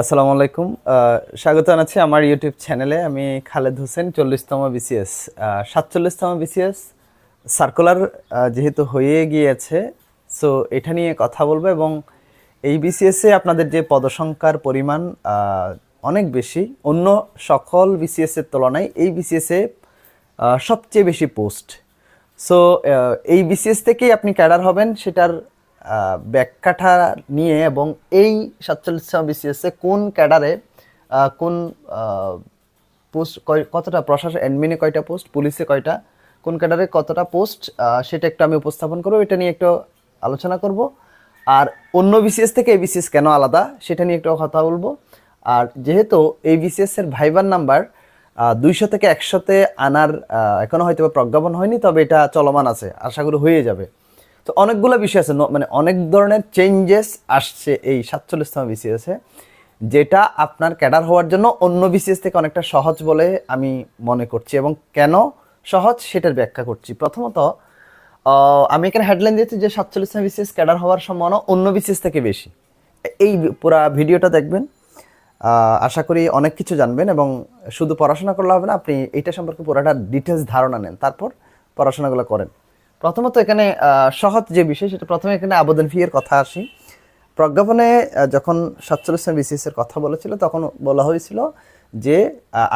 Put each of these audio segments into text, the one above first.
আসসালামু আলাইকুম। স্বাগত জানাচ্ছি আমার ইউটিউব চ্যানেলে আমি খালেদ হোসেন, চল্লিশতম বিসিএস সাতচল্লিশতম বিসিএস সার্কুলার যেহেতু হয়ে গিয়েছে সো এটা নিয়ে কথা বলব এবং এই বিসিএসে আপনাদের যে পদসংখ্যার পরিমাণ অনেক বেশি, অন্য সকল বিসিএসের তুলনায় এই বিসিএসে সবচেয়ে বেশি পোস্ট সো এই বিসিএস থেকেই আপনি ক্যাডার হবেন, সেটার ব্যাখ্যাটা নিয়ে এবং এই সাতচল্লিশতম বিসিএসে কোন ক্যাডারে কোন পোস্ট কতটা প্রশাসন অ্যাডমিনে কয়টা পোস্ট পুলিশে কয়টা কোন ক্যাডারে কতটা পোস্ট সেটা একটু আমি উপস্থাপন করব এটা নিয়ে একটু আলোচনা করব। আর অন্য বিসিএস থেকে এই বিসিএস কেন আলাদা সেটা নিয়ে একটু কথা বলব। আর যেহেতু এই বিসিএস এর ভাইবার নাম্বার দুইশো থেকে একশোতে আনার আহ, এখনও হয়তো প্রজ্ঞাপন হয়নি তবে এটা চলমান আছে আশা করি হয়ে যাবে। তো অনেকগুলো বিষয় আছে। মানে অনেক ধরনের চেঞ্জেস আসছে এই সাতচল্লিশতম বিসিএসে যেটা আপনার ক্যাডার হওয়ার জন্য অন্য বিসিএস থেকে অনেকটা সহজ বলে আমি মনে করছি এবং কেন সহজ সেটার ব্যাখ্যা করছি। প্রথমত আমি এখানে হেডলাইন দিয়েছি যে সাতচল্লিশতম বিসিএস ক্যাডার হওয়ার সম্ভাবনা অন্য বিসিএস থেকে বেশি। এই পুরা ভিডিওটা দেখবেন আশা করি অনেক কিছু জানবেন এবং শুধু পড়াশোনা করলে হবে না, আপনি এইটা সম্পর্কে পুরোটা ডিটেলস ধারণা নেন। তারপর পড়াশোনাগুলো করেন। প্রথমত এখানে সহজ যে বিষয়, সেটা প্রথমে এখানে আবেদন ফি এর কথা আসি। প্রজ্ঞাপনে যখন সাতচল্লিশ বিসিএস এর কথা বলেছিল, তখন বলা হয়েছিল যে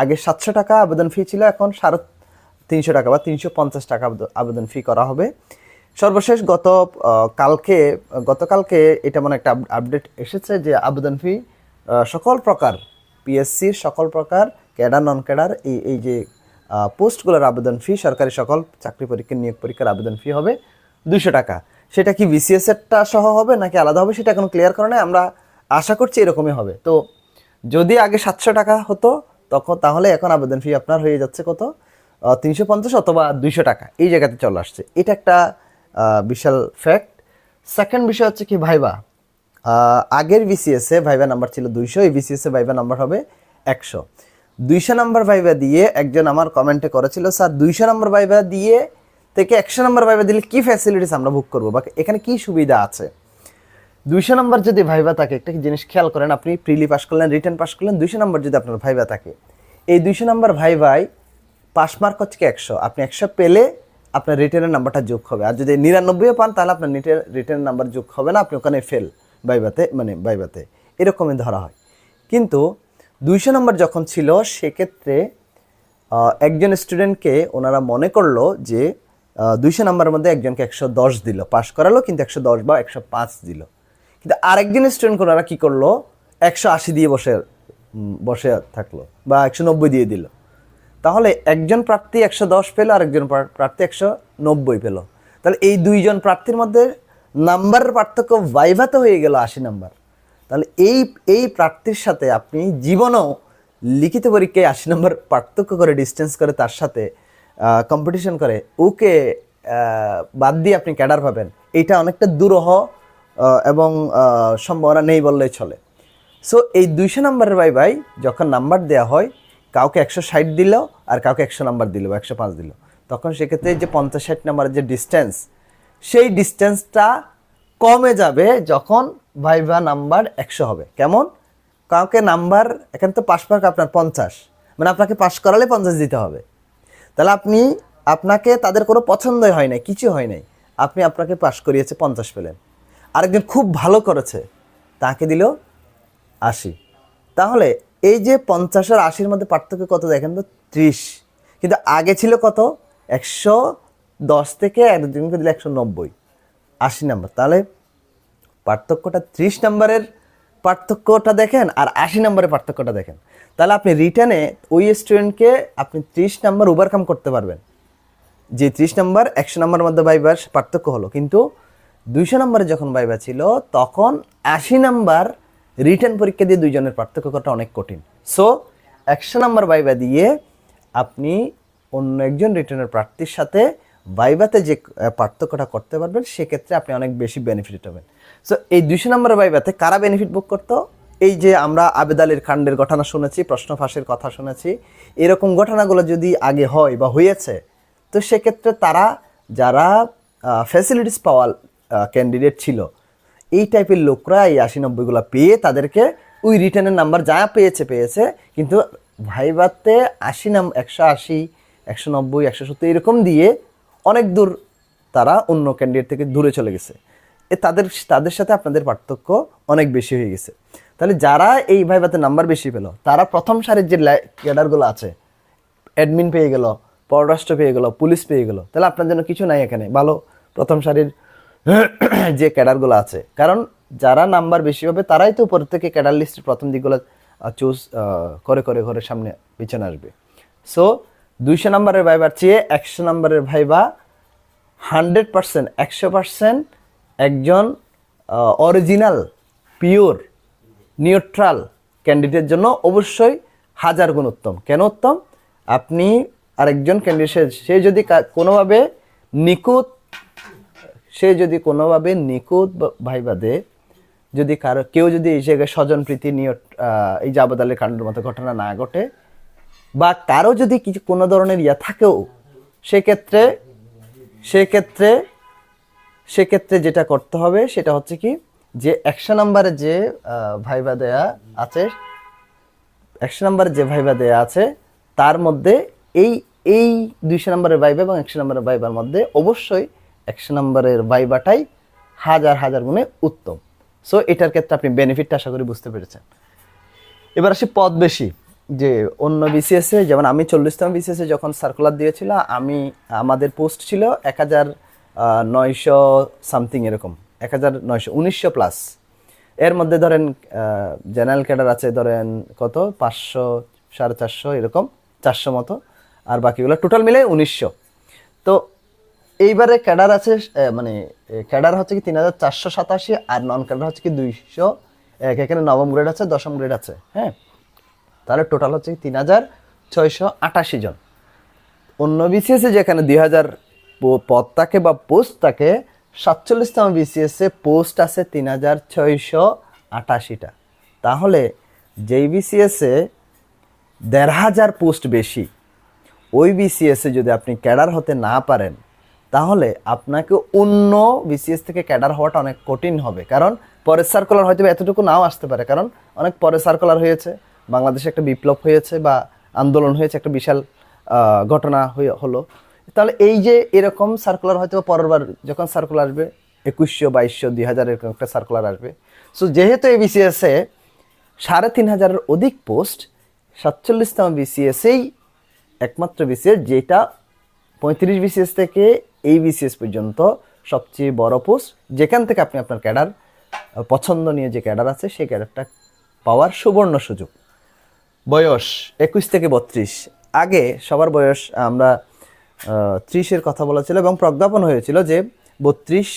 আগে সাতশো টাকা আবেদন ফি ছিল, এখন সাড়ে তিনশো টাকা বা তিনশো পঞ্চাশ টাকা আবেদ- আবেদন ফি করা হবে। সর্বশেষ গত কালকে, গতকালকে এটা মানে একটা আপডেট এসেছে যে আবেদন ফি সকল প্রকার পিএসসির সকল প্রকার, ক্যাডার নন ক্যাডার এই এই যে পোস্টগুলোর আবেদন ফি সরকারি সকল চাকরি পরীক্ষা, নিয়োগ পরীক্ষার আবেদন ফি হবে দুশো টাকা। সেটা কি বিসিএস এরটা সহ হবে নাকি আলাদা হবে সেটা এখন ক্লিয়ার করে আমরা আশা করছি এরকমই হবে। তো যদি আগে সাতশো টাকা হতো, তখন তাহলে এখন আবেদন ফি আপনার হয়ে যাচ্ছে কত? তিনশো পঞ্চাশ অথবা দুইশো টাকা। এই জায়গাতে চলে আসছে। এটা একটা বিশাল ফ্যাক্ট সেকেন্ড বিষয় হচ্ছে কি ভাইবা আগের বিসিএসে ভাইবা নাম্বার ছিল দুইশো, এই বিসিএসে ভাইবা নাম্বার হবে একশো। দুইশো নাম্বার ভাইবা দিয়ে একজন আমার কমেন্টে করেছিল, স্যার, দুইশো নাম্বার ভাইবা দিয়ে থেকে একশো নাম্বার ভাইবা দিলে কি ফ্যাসিলিটিস আমরা বুক করব? বা এখানে কি সুবিধা আছে? দুইশো নম্বর যদি ভাইবা থাকে, একটা জিনিস খেয়াল করেন, আপনি প্রিলি পাস করলেন রিটার্ন পাস করলেন, দুইশো নম্বর যদি আপনার ভাইবা থাকে, এই দুইশো নম্বর ভাইভাই পাস মার্ক হচ্ছে একশো? আপনি একশো পেলে আপনার রিটার্নের নাম্বারটা যোগ হবে। আর যদি নিরানব্বইও পান, তাহলে আপনার রিটার্ন নাম্বার যোগ হবে না, আপনি ওখানে ফেল ভাইবাতে মানে ভাইবাতে। এরকমই ধরা হয়। কিন্তু দুইশো নম্বর যখন ছিল, সেক্ষেত্রে একজন স্টুডেন্টকে ওনারা মনে করল যে দুইশো নাম্বারের মধ্যে একজনকে একশো দশ দিল। পাশ করালো, কিন্তু একশো দশ বা একশো পাঁচ দিল। কিন্তু আরেকজন স্টুডেন্ট ওনারা কী করল? একশো আশি দিয়ে বসে বসে থাকল বা একশো নব্বই দিয়ে দিল। তাহলে একজন প্রার্থী একশো দশ পেল, আরেকজন প্রার্থী একশো নব্বই পেল। তাহলে এই দুইজন প্রার্থীর মধ্যে নাম্বারের পার্থক্য ভাইভাতে হয়ে গেল আশি নাম্বার। তাহলে এই এই প্রার্থীর সাথে আপনি জীবনেও লিখিত পরীক্ষায় আশি নম্বর পার্থক্য করে ডিস্টেন্স করে তার সাথে কম্পিটিশন করে, ওকে বাদ দিয়ে আপনি ক্যাডার পাবেন। এটা অনেকটা দুরহ এবং সম্ভাবনা নেই বললেই চলে। সো এই দুইশো নম্বরের বাই বাই যখন নাম্বার দেওয়া হয়, কাউকে একশো ষাট দিল আর কাউকে একশো নাম্বার দিল একশো পাঁচ দিল। তখন সেক্ষেত্রে যে পঞ্চাশ ষাট নাম্বারের যে ডিস্টেন্স সেই ডিস্টেন্সটা কমে যাবে যখন ভাইভা নাম্বার একশো হবে। কেমন? কাউকে নাম্বার, এখানে তো পাস মার্ক আপনার পঞ্চাশ। মানে আপনাকে পাস করালে পঞ্চাশ দিতে হবে। তাহলে আপনি, আপনাকে তাদের কোনো পছন্দই হয় নাই, কিছু হয় নাই। আপনি আপনাকে পাস করিয়েছে পঞ্চাশ পেলেন। আরেকজন খুব ভালো করেছে, তাকে দিল আশি। তাহলে এই যে পঞ্চাশ আর আশির মধ্যে পার্থক্য কত দেখেন তো? ত্রিশ। কিন্তু আগে ছিল কত? একশো দশ থেকে একজনকে দিলে একশো নব্বই। আশি নাম্বার। তাহলে পার্থক্যটা ত্রিশ নাম্বারের পার্থক্যটা দেখেন আর আশি নম্বরের পার্থক্যটা দেখেন। তাহলে আপনি রিটার্নে ওই স্টুডেন্টকে আপনি ত্রিশ নাম্বার ওভারকাম করতে পারবেন। যে ত্রিশ নাম্বার একশো নাম্বার মধ্যে বাইবার পার্থক্য হলো। কিন্তু দুইশো নম্বরে যখন বাইবা ছিল, তখন আশি নাম্বার রিটার্ন পরীক্ষা দিয়ে দুইজনের পার্থক্য করাটা অনেক কঠিন। সো একশো নাম্বার বাইবা দিয়ে আপনি অন্য একজন রিটার্নের প্রার্থীর সাথে বাইবাতে যে পার্থক্যটা করতে পারবেন, সেক্ষেত্রে আপনি অনেক বেশি বেনিফিট হবেন। সো এই দুইশো নম্বরের বাইবাতে কারা বেনিফিট বুক করতো? এই যে আমরা আবেদ আলীর কাণ্ডের ঘটনা শুনেছি, প্রশ্ন ফাঁসের কথা শুনেছি, এরকম ঘটনাগুলো যদি আগে হয় বা হয়েছে, তো সেক্ষেত্রে তারা যারা ফ্যাসিলিটিস পাওয়া ক্যান্ডিডেট ছিল, এই টাইপের লোকরা এই আশি নব্বইগুলো পেয়ে তাদেরকে ওই রিটার্নের নাম্বার যা পেয়েছে পেয়েছে, কিন্তু ভাইবাতে আশি নাম, একশো আশি, একশো নব্বই, একশো সত্তর এরকম দিয়ে অনেক দূর তারা অন্য ক্যান্ডিডেট থেকে দূরে চলে গেছে। তাদের তাদের সাথে আপনাদের পার্থক্য অনেক বেশি হয়ে গেছে। তাহলে যারা এই ভাইবাতে নাম্বার বেশি পেল, তারা প্রথম সারির যে ক্যাডারগুলো আছে অ্যাডমিন পেয়ে গেল, পররাষ্ট্র পেয়ে গেল পুলিশ পেয়ে গেল, তাহলে আপনার জন্য কিছু নাই এখানে। ভালো, প্রথম সারির যে ক্যাডারগুলো আছে। কারণ যারা নাম্বার বেশি হবে তারাই তো উপর থেকে ক্যাডার লিস্টের প্রথম দিকগুলো চুজ করে করে ঘরের সামনে পিছনে আসবে। সো দুইশো নাম্বারের ভাইবার চেয়ে একশো নাম্বারের ভাইবা হান্ড্রেড পার্সেন্ট একশো পার্সেন্ট একজন অরিজিনাল পিওর নিউট্রাল ক্যান্ডিডেটের জন্য অবশ্যই হাজার গুণ উত্তম। কেন উত্তম? আপনি আরেকজন ক্যান্ডিডেট সে যদি কোনোভাবে নিখুঁত, সে যদি কোনোভাবে নিখুঁত বা- ভাইবা দেয় যদি কারও, কেউ যদি এই জায়গায় স্বজন প্রীতি নিয়ে এই জাবাদালের কাণ্ডের মতো ঘটনা না ঘটে, বা কারও যদি কিছু কোনো ধরনের ইয়া থাকেও, সেক্ষেত্রে সেক্ষেত্রে সেক্ষেত্রে যেটা করতে হবে, সেটা হচ্ছে কি, যে একশো নাম্বারে যে ভাইবা দেয়া আছে, একশো নাম্বারে যে ভাইবা দেয়া আছে, তার মধ্যে এই এই দুইশো নম্বরের ভাইবা এবং একশো নম্বরের ভাইবার মধ্যে অবশ্যই একশো নম্বরের ভাইবাটাই হাজার হাজার গুণে উত্তম। সো এটার ক্ষেত্রে আপনি বেনিফিটটা আশা করি বুঝতে পেরেছেন। এবার আসি পদ বেশি, যে অন্য বিসিএস যেমন আমি চল্লিশতম বিসিএস যখন সার্কুলার দিয়েছিল, আমি, আমাদের পোস্ট ছিল এক হাজার নয়শো সামথিং এরকম, এক হাজার নয়শো, উনিশশো প্লাস এর মধ্যে ধরেন জেনারেল ক্যাডার আছে ধরেন কত? পাঁচশো, সাড়ে চারশো এরকম, চারশো মতো। আর বাকিগুলো টোটাল মিলে উনিশশো। তো এইবারে ক্যাডার আছে মানে ক্যাডার হচ্ছে কি তিন হাজার চারশো সাতাশি আর নন ক্যাডার হচ্ছে কি দুইশো এক। এখানে নবম গ্রেড আছে, দশম গ্রেড আছে হ্যাঁ? তাহলে টোটাল হচ্ছে কি তিন হাজার ছয়শো আটাশি জন। অন্য বিসিএসে যেখানে দুই হাজার পদ থাকে বা পোস্ট থাকে সাতচল্লিশতম বিসিএসে পোস্ট আছে তিন হাজার ছয়শো আটাশিটা। তাহলে যেই বিসিএসে দেড় হাজার পোস্ট বেশি, ওই বিসিএসে যদি আপনি ক্যাডার হতে না পারেন, তাহলে আপনাকে অন্য বিসিএস থেকে ক্যাডার হওয়াটা অনেক কঠিন হবে। কারণ পরের সার্কুলার হয়তো এতটুকু নাও আসতে পারে। কারণ অনেক পরে সার্কুলার হয়েছে। বাংলাদেশে একটা বিপ্লব হয়েছে বা আন্দোলন হয়েছে, একটা বিশাল ঘটনা হয়ে হলো। তাহলে এই যে এরকম সার্কুলার হয়তো পরের বার যখন সার্কুলার আসবে, একুশশো, বাইশশো, দুই হাজার এরকম একটা সার্কুলার আসবে। সো যেহেতু এই বিসিএসে সাড়ে তিন হাজারের অধিক পোস্ট সাতচল্লিশতম বিসিএসেই একমাত্র বিসিএস যেটা পঁয়ত্রিশ বিসিএস থেকে এই বিসিএস পর্যন্ত সবচেয়ে বড় পোস্ট যেখান থেকে আপনি আপনার ক্যাডার, পছন্দ নিয়ে যে ক্যাডার আছে, সেই ক্যাডারটা পাওয়ার সুবর্ণ সুযোগ। বয়স একুশ থেকে বত্রিশ। আগে সবার বয়স আমরা ত্রিশের কথা বলা ছিল এবং প্রজ্ঞাপন হয়েছিল যে বত্রিশ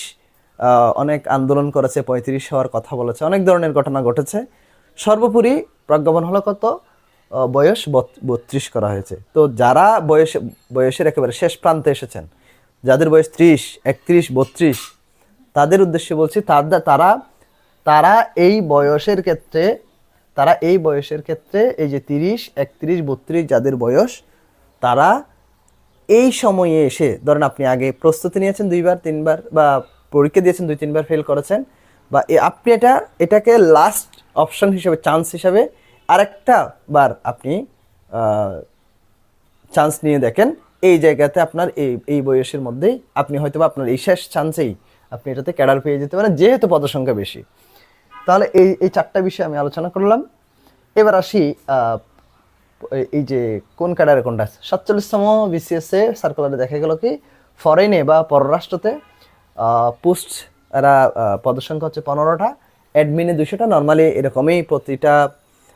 অনেক আন্দোলন করেছে, পঁয়ত্রিশ হওয়ার কথা বলেছে, অনেক ধরনের ঘটনা ঘটেছে। সর্বোপরি প্রজ্ঞাপন হলো কত? বয়স বত্রিশ করা হয়েছে। তো যারা বয়স, বয়সের একেবারে শেষ প্রান্তে এসেছেন, যাদের বয়স ত্রিশ, একত্রিশ, বত্রিশ, তাদের উদ্দেশ্যে বলছি তারা তারা এই বয়সের ক্ষেত্রে, তারা এই বয়সের ক্ষেত্রে এই যে তিরিশ, একত্রিশ, বত্রিশ যাদের বয়স, তারা এই সময়ে এসে, ধরেন আপনি আগে প্রস্তুতি নিয়েছেন দুইবার, তিনবার বা পরীক্ষা দিয়েছেন দুই, তিনবার ফেল করেছেন, বা আপনি এটা, এটাকে লাস্ট অপশন হিসেবে চান্স হিসাবে আরেকটা বার আপনি চান্স নিয়ে দেখেন। এই জায়গাতে আপনার এই এই বয়সের মধ্যেই আপনি হয়তো বা আপনার এই শেষ চান্সেই আপনি এটাতে ক্যাডার পেয়ে যেতে পারেন, যেহেতু পদসংখ্যা বেশি। তাহলে এই এই চারটা বিষয় আমি আলোচনা করলাম। এবার আসি এই- যে কোন ক্যাডারে কোনটা আছে? সাতচল্লিশতম বিসিএসে সার্কুলারে দেখা গেল কি? ফরেনে বা পররাষ্ট্রতে পোস্ট এরা পদসংখ্যা হচ্ছে পনেরোটা অ্যাডমিনে দুইশোটা নর্মালি এরকমই প্রতিটা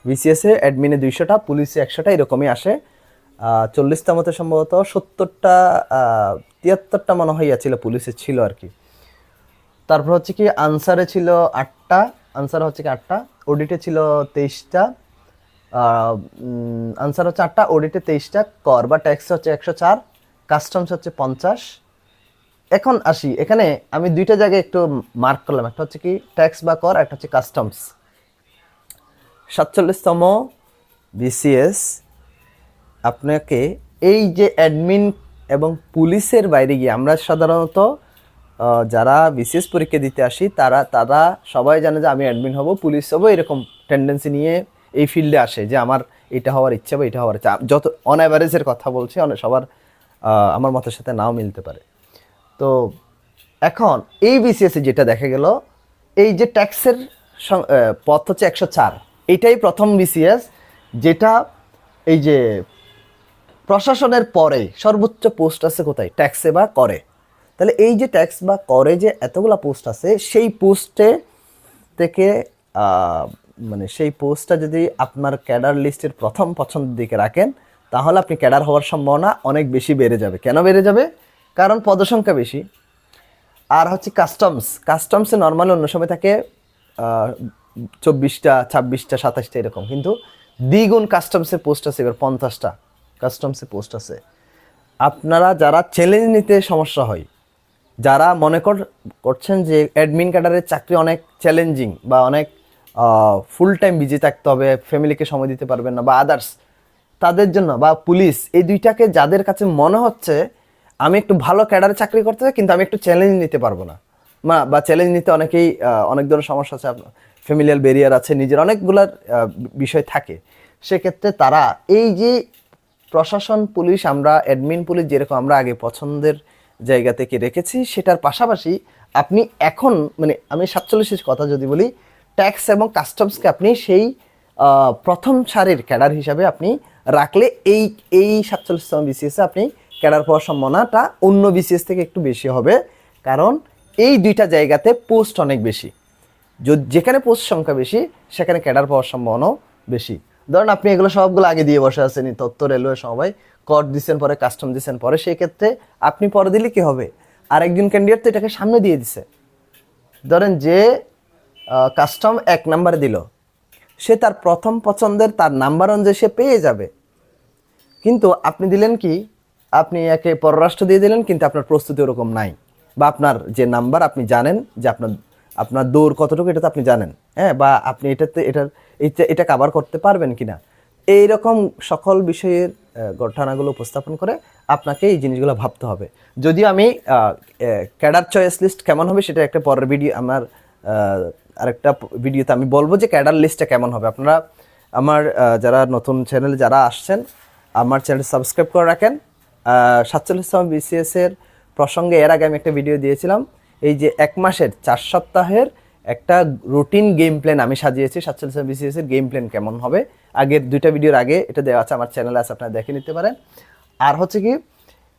বিসিএসে অ্যাডমিনে দুইশোটা পুলিশে একশোটা, এরকমই আসে। চল্লিশতমতে সম্ভবত সত্তরটা তিয়াত্তরটা মনে হয় ছিল পুলিশে ছিল আর কি। তারপর হচ্ছে কি আনসারে ছিল আটটা আনসার হচ্ছে কি আটটা অডিটে ছিল তেইশটা আনসার হচ্ছে আটটা অডিটে তেইশটা, কর বা ট্যাক্স হচ্ছে একশো চার কাস্টমস হচ্ছে পঞ্চাশ। এখন আসি, এখানে আমি দুইটা জায়গায় একটু মার্ক করলাম, একটা হচ্ছে কি ট্যাক্স বা কর, একটা হচ্ছে কাস্টমস সাতচল্লিশতম বিসিএস আপনাকে এই যে অ্যাডমিন এবং পুলিশের বাইরে গিয়ে আমরা সাধারণত যারা বিসিএস পরীক্ষা দিতে আসি, তারা তারা সবাই জানে যে আমি অ্যাডমিন হব, পুলিশ হব, এরকম টেন্ডেন্সি নিয়ে এই ফিল্ডে আসে যে আমার এটা হওয়ার ইচ্ছা বা এটা হওয়ার ইচ্ছা। যত অন অ্যাভারেজের কথা বলছি, অনেক সবার আমার মতের সাথে নাও মিলতে পারে। তো এখন এই বিসিএস যেটা দেখা গেল, এই যে ট্যাক্সের পথ হচ্ছে একশো চার। এইটাই প্রথম বিসিএস যেটা এই যে প্রশাসনের পরে সর্বোচ্চ পোস্ট আছে কোথায়? ট্যাক্সে বা করে। তাহলে এই যে ট্যাক্স বা করে যে এতগুলা পোস্ট আছে, সেই পোস্টে থেকে মানে সেই পোস্টটা যদি আপনার ক্যাডার লিস্টের প্রথম পছন্দের দিকে রাখেন, তাহলে আপনি ক্যাডার হওয়ার সম্ভাবনা অনেক বেশি বেড়ে যাবে। কেন বেড়ে যাবে? কারণ পদসংখ্যা বেশি। আর হচ্ছে কাস্টমস কাস্টমসে নর্মালি অন্য সময় থাকে চব্বিশটা, ছাব্বিশটা, সাতাশটা এরকম। কিন্তু দ্বিগুণ কাস্টমসের পোস্ট আছে, এবার পঞ্চাশটা কাস্টমসে পোস্ট আছে। আপনারা যারা চ্যালেঞ্জ নিতে সমস্যা হয়, যারা মনে কর, করছেন যে অ্যাডমিন ক্যাডারের চাকরি অনেক চ্যালেঞ্জিং বা অনেক ফুল টাইম বিজি থাকতে হবে ফ্যামিলিকে সময় দিতে পারবেন না, বা আদার্স তাদের জন্য, বা পুলিশ এই দুইটাকে যাদের কাছে মনে হচ্ছে, আমি একটু ভালো ক্যাডারে চাকরি করতে চাই, কিন্তু আমি একটু চ্যালেঞ্জ নিতে পারব না। মা, বা চ্যালেঞ্জ নিতে অনেকেই অনেক ধরনের সমস্যা আছে আপনার ফ্যামিলিয়াল ব্যারিয়ার আছে, নিজের অনেকগুলার বিষয় থাকে। সেক্ষেত্রে তারা, এই যে প্রশাসন, পুলিশ, আমরা অ্যাডমিন পুলিশ, যেরকম আমরা আগে পছন্দের জায়গা থেকে রেখেছি, সেটার পাশাপাশি আপনি এখন মানে আমি সাতচল্লিশের কথা যদি বলি ট্যাক্স এবং কাস্টমসকে আপনি সেই প্রথম সারির ক্যাডার হিসাবে আপনি রাখলে এই এই সাতচল্লিশতম বিসিএসে আপনি ক্যাডার পাওয়ার সম্ভাবনাটা অন্য বিসিএস থেকে একটু বেশি হবে। কারণ এই দুইটা জায়গাতে পোস্ট অনেক বেশি। যেখানে পোস্ট সংখ্যা বেশি, সেখানে ক্যাডার পাওয়ার সম্ভাবনাও বেশি। ধরুন আপনি এগুলো সবগুলো আগে দিয়ে বসে আছেন তথ্য রেলওয়ে সবাই কর দিচ্ছেন পরে কাস্টম দিচ্ছেন পরে, সেই ক্ষেত্রে আপনি পরে দিলে কি হবে? আরেকজন ক্যান্ডিডেট তো এটাকে সামনে দিয়ে দিছে। ধরেন যে কাস্টম এক নাম্বারে দিল। সে তার প্রথম পছন্দের তার নাম্বার অনুযায়ী সে পেয়ে যাবে। কিন্তু আপনি দিলেন কি? আপনি একে পররাষ্ট্র দিয়ে দিলেন, কিন্তু আপনার প্রস্তুতি ওরকম নাই। বা আপনার যে নাম্বার আপনি জানেন যে আপনার আপনার দৌড় কতটুকু এটা তো আপনি জানেন হ্যাঁ? বা আপনি এটাতে, এটার, এটা কাভার করতে পারবেন কিনা? এইরকম সকল বিষয়ের ঘটনাগুলো উপস্থাপন করে আপনাকে এই জিনিসগুলো ভাবতে হবে। যদিও আমি ক্যাডার চয়েস লিস্ট কেমন হবে সেটা একটা পরের ভিডিও আমার আরেকটা ভিডিওতে আমি বলব যে ক্যাডার লিস্টটা কেমন হবে। আপনারা আমার যারা নতুন চ্যানেলে যারা আসছেন, আমার চ্যানেল সাবস্ক্রাইব করে রাখেন। সাতচল্লিশতম বিসিএস এর প্রসঙ্গে এর আগে আমি একটা ভিডিও দিয়েছিলাম। এই যে এক মাসের, চার সপ্তাহের একটা রুটিন গেম প্ল্যান আমি সাজিয়েছি। সাতচল্লিশতম বিসিএস এর গেম প্ল্যান কেমন হবে? আগের দুইটা ভিডিওর আগে এটা দেওয়া আছে আমার চ্যানেলে আছে, আপনারা দেখে নিতে পারেন। আর হচ্ছে কি,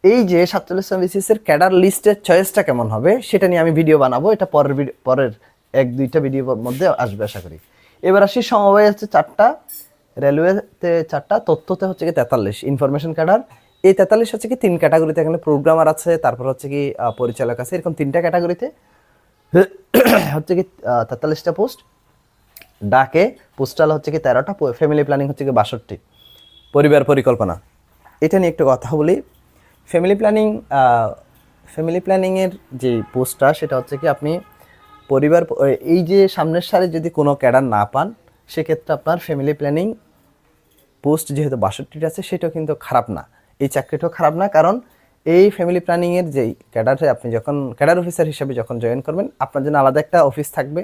এই যে সাতচল্লিশতম বিসিএস এর ক্যাডার লিস্টের চয়েসটা কেমন হবে, সেটা নিয়ে আমি ভিডিও বানাবো। এটা পরের ভিডিও পরের এক, দুইটা ভিডিওর মধ্যে আসবে আশা করি। এবার আসি সমবায় হচ্ছে চারটা, রেলওয়েতে চারটা, তথ্যতে হচ্ছে কি তেতাল্লিশ ইনফরমেশন ক্যাডার এই তেতাল্লিশ হচ্ছে কি তিন ক্যাটাগরিতে এখানে প্রোগ্রামার আছে, তারপর হচ্ছে কি পরিচালক আছে, এরকম তিনটা ক্যাটাগরিতে হচ্ছে কি তেতাল্লিশটা পোস্ট ডাকে পোস্টাল হচ্ছে কি তেরোটা ফ্যামিলি প্ল্যানিং হচ্ছে কি বাষট্টি। পরিবার পরিকল্পনা। এটা নিয়ে একটু কথা বলি। ফ্যামিলি প্ল্যানিং ফ্যামিলি প্ল্যানিংয়ের যে পোস্টটা সেটা হচ্ছে কি আপনি পরিবার, এই যে সামনের সারে যদি কোনো ক্যাডার না পান, সেক্ষেত্রে আপনার ফ্যামিলি প্ল্যানিং পোস্ট যেহেতু বাষট্টিটা আছে, সেটাও কিন্তু খারাপ না। এই চাকরিটাও খারাপ না, কারণ এই ফ্যামিলি প্ল্যানিংয়ের যেই ক্যাডারে আপনি যখন, ক্যাডার অফিসার হিসেবে যখন জয়েন করবেন, আপনার জন্য আলাদা একটা অফিস থাকবে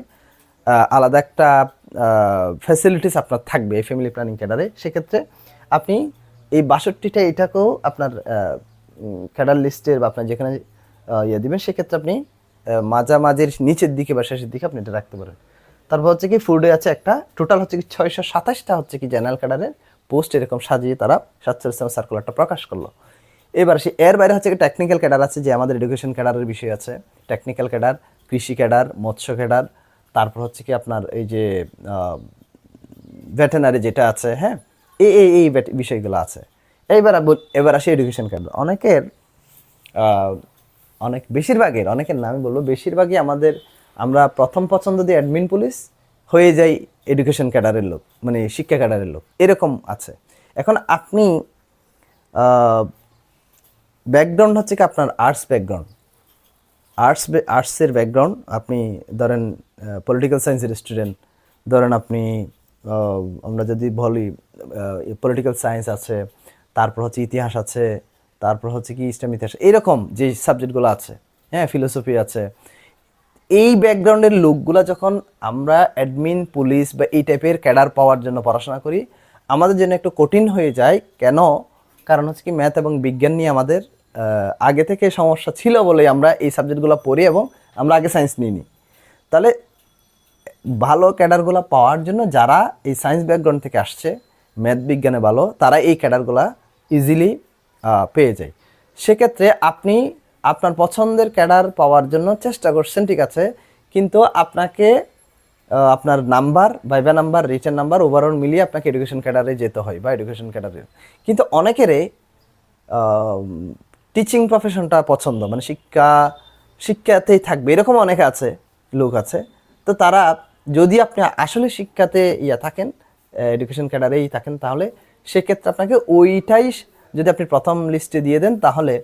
আলাদা একটা ফ্যাসিলিটিস আপনার থাকবে এই ফ্যামিলি প্ল্যানিং ক্যাডারে। সেক্ষেত্রে আপনি এই বাষট্টিটা এটাকেও আপনার ক্যাডার লিস্টের বা আপনার যেখানে ইয়ে দিবেন, সেক্ষেত্রে আপনি মাঝামাঝির নিচের দিকে বা শেষের দিকে আপনি এটা রাখতে পারেন। তারপর হচ্ছে কি ফুডে আছে একটা টোটাল হচ্ছে কি ছয়শো সাতাশটা হচ্ছে কি জেনারেল ক্যাডারের পোস্ট এরকম সাজিয়ে তারা সাতচল্লিশ সার্কুলারটা প্রকাশ করল। এবার সে এর বাইরে হচ্ছে কি টেকনিক্যাল ক্যাডার আছে, যে আমাদের এডুকেশন ক্যাডারের বিষয় আছে। টেকনিক্যাল ক্যাডার কৃষি ক্যাডার মৎস্য ক্যাডার তারপর হচ্ছে কি আপনার এই যে ভেটেনারি যেটা আছে হ্যাঁ? এই এই এই বিষয়গুলো আছে। এইবার এবার আসি এডুকেশন ক্যাডার অনেকের অনেক, বেশিরভাগের, অনেকের না আমি বলব, বেশিরভাগই আমাদের, আমরা প্রথম পছন্দ দিয়ে অ্যাডমিন পুলিশ হয়ে যাই এডুকেশন ক্যাডারের লোক মানে শিক্ষা ক্যাডারের লোক, এরকম আছে। এখন আপনি ব্যাকগ্রাউন্ড হচ্ছে কি আপনার আর্টস ব্যাকগ্রাউন্ড আর্টস আর্টসের ব্যাকগ্রাউন্ড আপনি ধরেন পলিটিক্যাল সায়েন্সের স্টুডেন্ট ধরেন আপনি আমরা যদি বলি পলিটিক্যাল সায়েন্স আছে, তারপর হচ্ছে ইতিহাস আছে তারপর হচ্ছে কি ইসলাম ইতিহাস, এরকম যে সাবজেক্টগুলো আছে হ্যাঁ ফিলোসফি আছে, এই ব্যাকগ্রাউন্ডের লোকগুলা যখন আমরা অ্যাডমিন পুলিশ বা এই টাইপের ক্যাডার পাওয়ার জন্য পড়াশোনা করি, আমাদের জন্য একটু কঠিন হয়ে যায়। কেন? কারণ হচ্ছে কি ম্যাথ এবং বিজ্ঞান নিয়ে আমাদের আগে থেকে সমস্যা ছিল বলে আমরা এই সাবজেক্টগুলো পড়ি এবং আমরা আগে সায়েন্স নিইনি। তাহলে ভালো ক্যাডারগুলো পাওয়ার জন্য যারা এই সায়েন্স ব্যাকগ্রাউন্ড থেকে আসছে ম্যাথ বিজ্ঞানে ভালো, তারা এই ক্যাডারগুলো ইজিলি পেয়ে যায় সেক্ষেত্রে আপনি আপনার পছন্দের ক্যাডার পাওয়ার জন্য চেষ্টা করছেন, ঠিক আছে? কিন্তু আপনাকে আপনার number viva number written number overall মিলিয়ে আপনাকে এডুকেশন ক্যাডারে যেতে হয় বা এডুকেশন ক্যাডারে। কিন্তু অনেকেরই টিচিং প্রফেশনটা পছন্দ মানে শিক্ষা, শিক্ষাতেই থাকবে। এরকম অনেকে আছে, লোক আছে। তো তারা যদি আপনি আসলে শিক্ষাতে ইয়া থাকেন এডুকেশন ক্যাডারেই থাকেন, তাহলে সেক্ষেত্রে আপনাকে ওইটাই যদি আপনি প্রথম লিস্টে দিয়ে দেন, তাহলে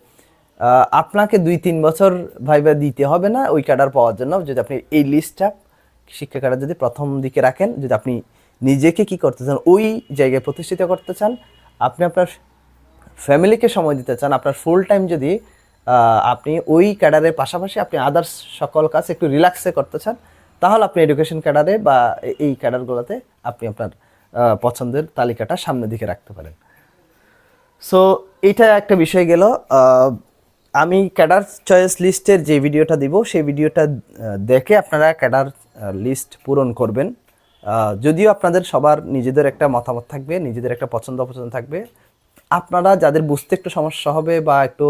আপনাকে দুই তিন বছর ভাইবা দিতে হবে না ওই ক্যাডার পাওয়ার জন্য। যদি আপনি এই লিস্টটা শিক্ষা ক্যাডার যদি প্রথম দিকে রাখেন, যদি আপনি নিজেকে কি করতে চান, ওই জায়গায় প্রতিষ্ঠিত করতে চান, আপনি আপনার ফ্যামিলিকে সময় দিতে চান, আপনার ফুল টাইম যদি আপনি ওই ক্যাডারের পাশাপাশি আপনি আদার্স সকল কাজ একটু রিল্যাক্সে করতে চান, তাহলে আপনি এডুকেশন ক্যাডারে বা এই ক্যাডারগুলোতে আপনি আপনার পছন্দের তালিকাটা সামনের দিকে রাখতে পারেন। সো এটা একটা বিষয় গেল আমি ক্যাডার চয়েস লিস্টের যে ভিডিওটা দিব, সেই ভিডিওটা দেখে আপনারা ক্যাডার লিস্ট পূরণ করবেন। যদিও আপনাদের সবার নিজেদের একটা মতামত থাকবে, নিজেদের একটা পছন্দ অপছন্দ থাকবে, আপনারা যাদের বুঝতে একটু সমস্যা হবে বা একটু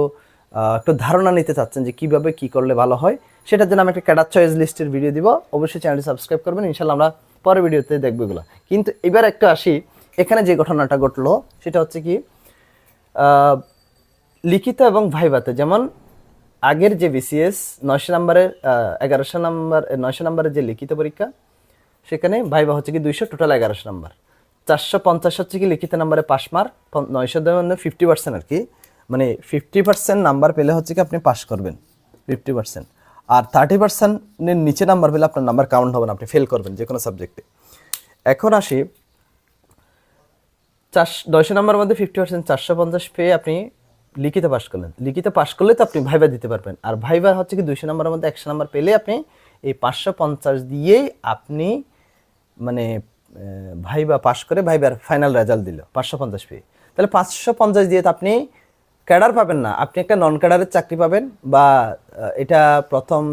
একটু ধারণা নিতে চাচ্ছেন যে কীভাবে কি করলে ভালো হয়, সেটার জন্য আমি একটা ক্যাডার চয়েস লিস্টের ভিডিও দিব। অবশ্যই চ্যানেলটি সাবস্ক্রাইব করবেন ইনশাল্লাহ আমরা পরের ভিডিওতে দেখব এগুলো। কিন্তু এবার একটু আসি, এখানে যে ঘটনাটা ঘটলো, সেটা হচ্ছে কি লিখিত এবং ভাইভাতে যেমন আগের যে বিসিএস নয়শো নম্বরের এগারোশো নম্বর নয়শো নম্বরের যে লিখিত পরীক্ষা, সেখানে ভাইভা হচ্ছে কি দুইশো টোটাল এগারোশো নম্বর। চারশো পঞ্চাশ হচ্ছে কি লিখিত নাম্বারে পাস মার্ক নয়শো ফিফটি পার্সেন্ট আর কি। মানে ফিফটি পার্সেন্ট নাম্বার পেলে হচ্ছে কি আপনি পাস করবেন ফিফটি পার্সেন্ট আর থার্টি পার্সেন্টের নিচে নাম্বার পেলে আপনার নাম্বার কাউন্ট হবে না, আপনি ফেল করবেন যে কোনো সাবজেক্টে এখন আসি চার দশ নম্বরের মধ্যে ফিফটি পার্সেন্ট চারশো পঞ্চাশ পেয়ে আপনি লিখিত পাস করলেন। লিখিত পাস করলে তো আপনি ভাইবা দিতে পারবেন। আর ভাইবা হচ্ছে কি দুইশো নম্বরের মধ্যে একশো নম্বর পেলে আপনি এই পাঁচশো পঞ্চাশ দিয়েই আপনি মানে ভাইবা পাস করে ভাইবার ফাইনাল রেজাল্ট দিল, পাঁচশো পঞ্চাশ পেয়ে। তাহলে পাঁচশো পঞ্চাশ দিয়ে তো আপনি ক্যাডার পাবেন না। আপনি একটা নন ক্যাডারের চাকরি পাবেন বা এটা প্রথম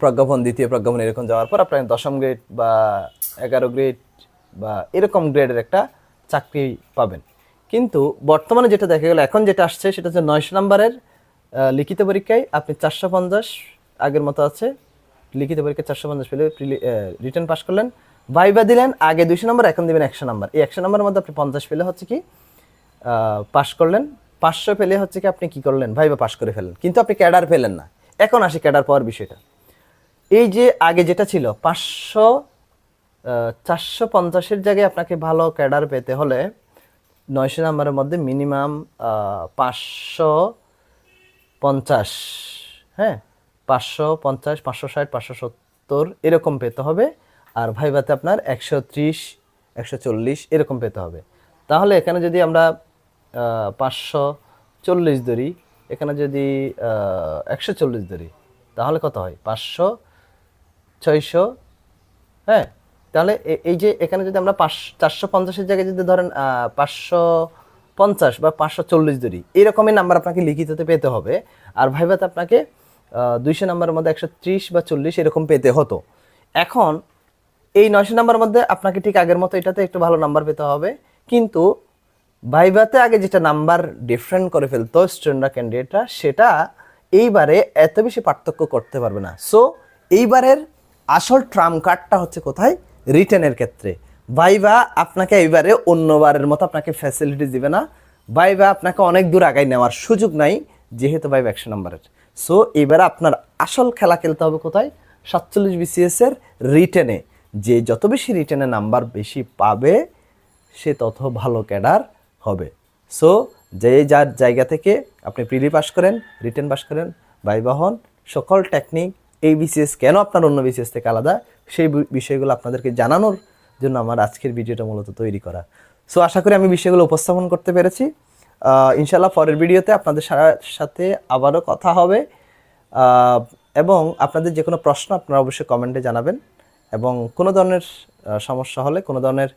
প্রজ্ঞাপন, দ্বিতীয় প্রজ্ঞাপন এরকম যাওয়ার পর আপনার দশম গ্রেড বা এগারো গ্রেড বা এরকম গ্রেডের একটা চাকরি পাবেন। কিন্তু বর্তমানে যেটা দেখা গেল, এখন যেটা আসছে, সেটা হচ্ছে নয়শো নম্বরের লিখিত পরীক্ষায় আপনি চারশো পঞ্চাশ, আগের মতো আছে, লিখিত পরীক্ষা চারশো পঞ্চাশ পেলে রিটার্ন পাস করলেন। ভাইবা দিলেন, আগে দুইশো নম্বর, এখন দিবেন একশো নম্বর। এই একশো নম্বরের মধ্যে আপনি পঞ্চাশ পেলে হচ্ছে কি পাস করলেন। পাঁচশো পেলে হচ্ছে কি আপনি কি করলেন? ভাইবা পাস করে ফেলেন কিন্তু আপনি ক্যাডার পেলেন না। এখন আসি ক্যাডার পাওয়ার বিষয়টা। এই যে আগে যেটা ছিল, পাঁচশো চারশো পঞ্চাশের জায়গায় আপনাকে ভালো ক্যাডার পেতে হলে নয়শো নাম্বারের মধ্যে মিনিমাম পাঁচশো পঞ্চাশ হ্যাঁ? পাঁচশো পঞ্চাশ, পাঁচশো ষাট, পাঁচশো সত্তর এরকম পেতে হবে। আর ভাইভাতে আপনার একশো ত্রিশ, একশো চল্লিশ এরকম পেতে হবে। তাহলে এখানে যদি আমরা পাঁচশো চল্লিশ ধরি, এখানে যদি একশো চল্লিশ ধরি, তাহলে কত হয়? পাঁচশো, ছয়শো হ্যাঁ? তাহলে এই যে এখানে যদি আমরা পাঁচ, চারশো পঞ্চাশের জায়গায় যদি ধরেন পাঁচশো পঞ্চাশ বা পাঁচশো চল্লিশ ধরি এরকমই নাম্বার আপনাকে লিখিততে পেতে হবে। আর ভাইভাতে আপনাকে দুইশো নাম্বারের মধ্যে একশো ত্রিশ বা চল্লিশ এরকম পেতে হতো। এখন এই নয়শো নাম্বারের মধ্যে আপনাকে ঠিক আগের মতো এটাতে একটু ভালো নাম্বার পেতে হবে। কিন্তু ভাইভাতে আগে যেটা নাম্বার ডিফারেন্ট করে ফেলতো স্টুডেন্টরা ক্যান্ডিডেটরা সেটা এইবারে এত বেশি পার্থক্য করতে পারবে না। সো এইবারের আসল ট্রাম কার্ডটা হচ্ছে কোথায়? রিটেনের ক্ষেত্রে। ভাইবা আপনাকে এইবারে অন্যবারের মতো আপনাকে ফ্যাসিলিটি দিবে না। ভাইবা আপনাকে অনেক দূর আগাই নেওয়ার সুযোগ নাই, যেহেতু ভাইবা একশো নম্বরের। সো এবারে আপনার আসল খেলা খেলতে হবে কোথায়? সাতচল্লিশ বিসিএসের রিটেনে যে যত বেশি রিটেনে নাম্বার বেশি পাবে, সে তত ভালো ক্যাডার হবে। সো যে যার জায়গা থেকে আপনি প্রিলি পাস করেন রিটেন পাস করেন বাইবাহন সকল টেকনিক এই বিসিএস কেন আপনার অন্য বিসিএস থেকে আলাদা? সেই বিষয়গুলো আপনাদেরকে জানানোর জন্য আমার আজকের ভিডিওটা মূলত তৈরি করা। সো আশা করি আমি বিষয়গুলো উপস্থাপন করতে পেরেছি। ইনশাল্লাহ পরের ভিডিওতে আপনাদের সাথে আবারও কথা হবে। এবং আপনাদের যে কোনো প্রশ্ন আপনারা অবশ্যই কমেন্টে জানাবেন। এবং কোনো ধরনের সমস্যা হলে, কোনো ধরনের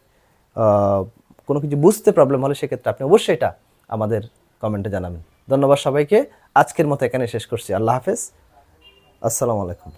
কোনো কিছু বুঝতে প্রবলেম হলে সেক্ষেত্রে আপনি অবশ্যই এটা আমাদের কমেন্টে জানাবেন। ধন্যবাদ সবাইকে। আজকের মতো এখানে শেষ করছি। আল্লাহ হাফেজ। আসসালামু আলাইকুম।